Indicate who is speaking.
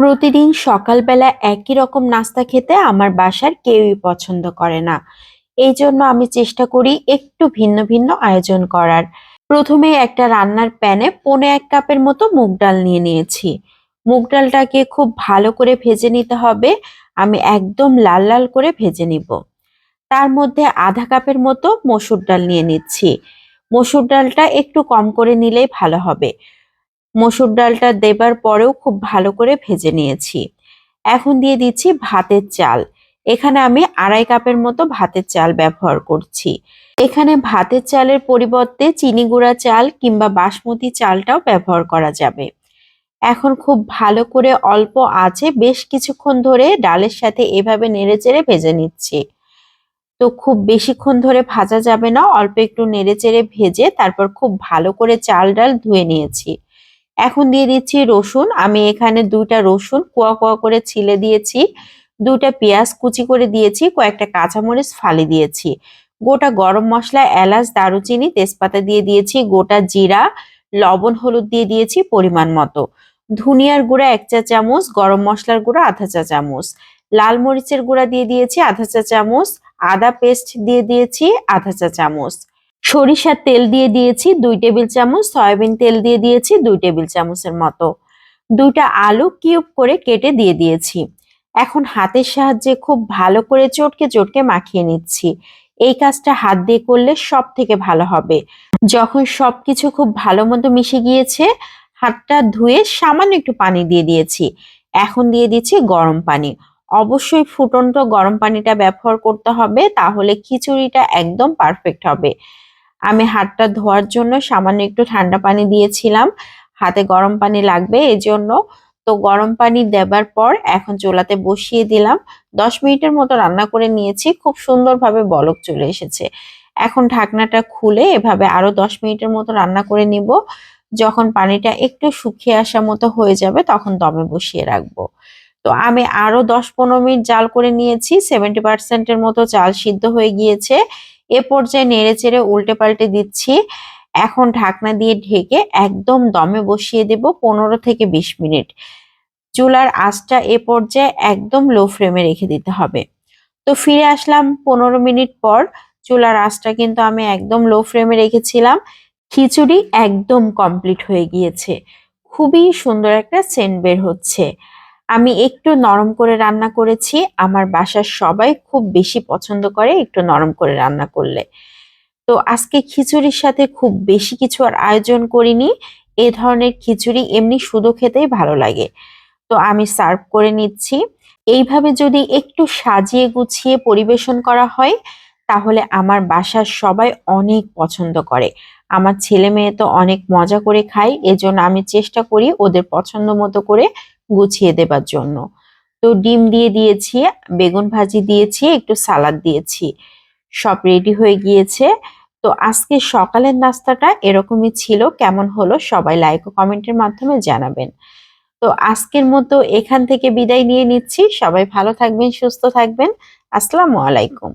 Speaker 1: প্রতিদিন সকালবেলা একই রকম নাস্তা খেতে আমার বাসার কেউই পছন্দ করে না। এই জন্য আমি চেষ্টা করি একটু ভিন্ন ভিন্ন আয়োজন করার। প্রথমে একটা রান্নার প্যানে পৌনে এক কাপের মতো মুগ ডাল নিয়ে নিয়েছি। মুগ ডালটাকে খুব ভালো করে ভেজে নিতে হবে। আমি একদম লাল লাল করে ভেজে নিব। তার মধ্যে আধা কাপের মতো মসুর ডাল নিয়ে নিচ্ছি। মসুর ডালটা একটু কম করে নিলেই ভালো হবে। মসুর ডালটা দেবার পরেও খুব ভালো করে ভেজে নিয়েছি। এখন দিয়ে দিচ্ছি ভাতের চাল। এখানে আমি আড়াই কাপের মতো ভাতের চাল ব্যবহার করছি। এখানে ভাতের চালের পরিবর্তে চিনি গুঁড়া চাল কিংবা বাসমতি চালটাও ব্যবহার করা যাবে। এখন খুব ভালো করে অল্প আছে বেশ কিছুক্ষণ ধরে ডালের সাথে এভাবে নেড়ে চেড়ে ভেজে নিচ্ছি। তো খুব বেশিক্ষণ ধরে ভাজা যাবে না, অল্প একটু নেড়েচেড়ে ভেজে তারপর খুব ভালো করে চাল ডাল ধুয়ে নিয়েছি। এখন দিয়ে দিচ্ছি রসুন। আমি এখানে দুইটা রসুন কোয়া কুয়া করে ছিলে দিয়েছি। দুইটা পেঁয়াজ কুচি করে দিয়েছি, কয়েকটা কাঁচামরিচ ফালি দিয়েছি। গোটা গরম মশলা, এলাচ, দারুচিনি, তেজপাতা দিয়ে দিয়েছি, গোটা জিরা, লবণ, হলুদ দিয়ে দিয়েছি পরিমাণ মতো। ধুনিয়ার গুঁড়া এক চা চামচ, গরম মশলার গুঁড়া আধা চা চামচ। লাল মরিচের গুঁড়া দিয়ে দিয়েছি আধা চা চামচ, আদা পেস্ট দিয়ে দিয়েছি আধা চা চামচ। সরিষার তেল দিয়ে দিয়েছি দুই টেবিল চামচ, সয়াবিন তেল দিয়ে দিয়েছি দুই টেবিল চামচের মতো। দুইটা আলু কিউব করে কেটে দিয়ে দিয়েছি। এখন হাতের সাহায্যে খুব ভালো করে চটকে চটকে মাখিয়ে নিচ্ছি। এই কাজটা হাত দিয়ে করলে সব থেকে ভালো হবে। যখন সব কিছু খুব ভালো মতো মিশে গিয়েছে, হাতটা ধুয়ে সামান্য একটু পানি দিয়ে দিয়েছি। এখন দিয়ে দিচ্ছি গরম পানি। অবশ্যই ফুটন্ত গরম পানিটা ব্যবহার করতে হবে, তাহলে খিচুড়িটা একদম পারফেক্ট হবে। আমি হাতটা ধোয়ার জন্য সামান্য একটু ঠান্ডা পানি দিয়েছিলাম। হাতে গরম পানি লাগবে এজন্য। তো গরম পানি দেবার পর এখন চুলাতে বসিয়ে দিলাম। দশ মিনিটের মতো রান্না করে নিয়েছি। খুব সুন্দরভাবে বলক চলে এসেছে। এখন ঢাকনাটা খুলে এভাবে আরও দশ মিনিটের মতো রান্না করে নিব। যখন পানিটা একটু শুকিয়ে আসা মতো হয়ে যাবে তখন দমে বসিয়ে রাখব। তো আমি আরও দশ পনেরো মিনিট জাল করে নিয়েছি। সেভেন্টি পার্সেন্টের মতো চাল সিদ্ধ হয়ে গিয়েছে। এ পর্যায়ে নেড়ে চেড়ে উল্টে পাল্টে দিচ্ছি। এখন ঢাকনা দিয়ে ঢেকে একদম দমে বসিয়ে দেব পনেরো থেকে বিশ মিনিট। চুলার আঁচটা এ পর্যায়ে একদম লো ফ্লেমে রেখে দিতে হবে। তো ফিরে আসলাম পনেরো মিনিট পর। চুলার আঁচটা কিন্তু আমি একদম লো ফ্লেমে রেখেছিলাম। খিচুড়ি একদম কমপ্লিট হয়ে গিয়েছে। খুবই সুন্দর একটা সেন্ট বের হচ্ছে। আমি একটু নরম করে রান্না করেছি। আমার বাসার সবাই খুব বেশি পছন্দ করে একটু নরম করে রান্না করলে। তো আজকে খিচুড়ির সাথে খুব বেশি কিছু আর আয়োজন করিনি। এ ধরনের খিচুড়ি এমনি শুধু খেতেই ভালো লাগে। তো আমি সার্ভ করে নিচ্ছি। এইভাবে যদি একটু সাজিয়ে গুছিয়ে পরিবেশন করা হয়, তাহলে আমার বাসার সবাই অনেক পছন্দ করে। আমার ছেলে মেয়ে তো অনেক মজা করে খায়, এজন্য আমি চেষ্টা করি ওদের পছন্দ মতো করে গুছিয়ে দেবার জন্য। তো ডিম দিয়ে দিয়েছি, বেগুন ভাজি দিয়েছি, একটু সালাদ দিয়েছি। সব রেডি হয়ে গিয়েছে। তো আজকে সকালের নাস্তাটা এরকমই ছিল, কেমন হলো সবাই লাইক ও কমেন্টের মাধ্যমে জানাবেন। তো আজকের মতো এখান থেকে বিদায় নিয়ে নিচ্ছি। সবাই ভালো থাকবেন, সুস্থ থাকবেন। আসসালামু আলাইকুম।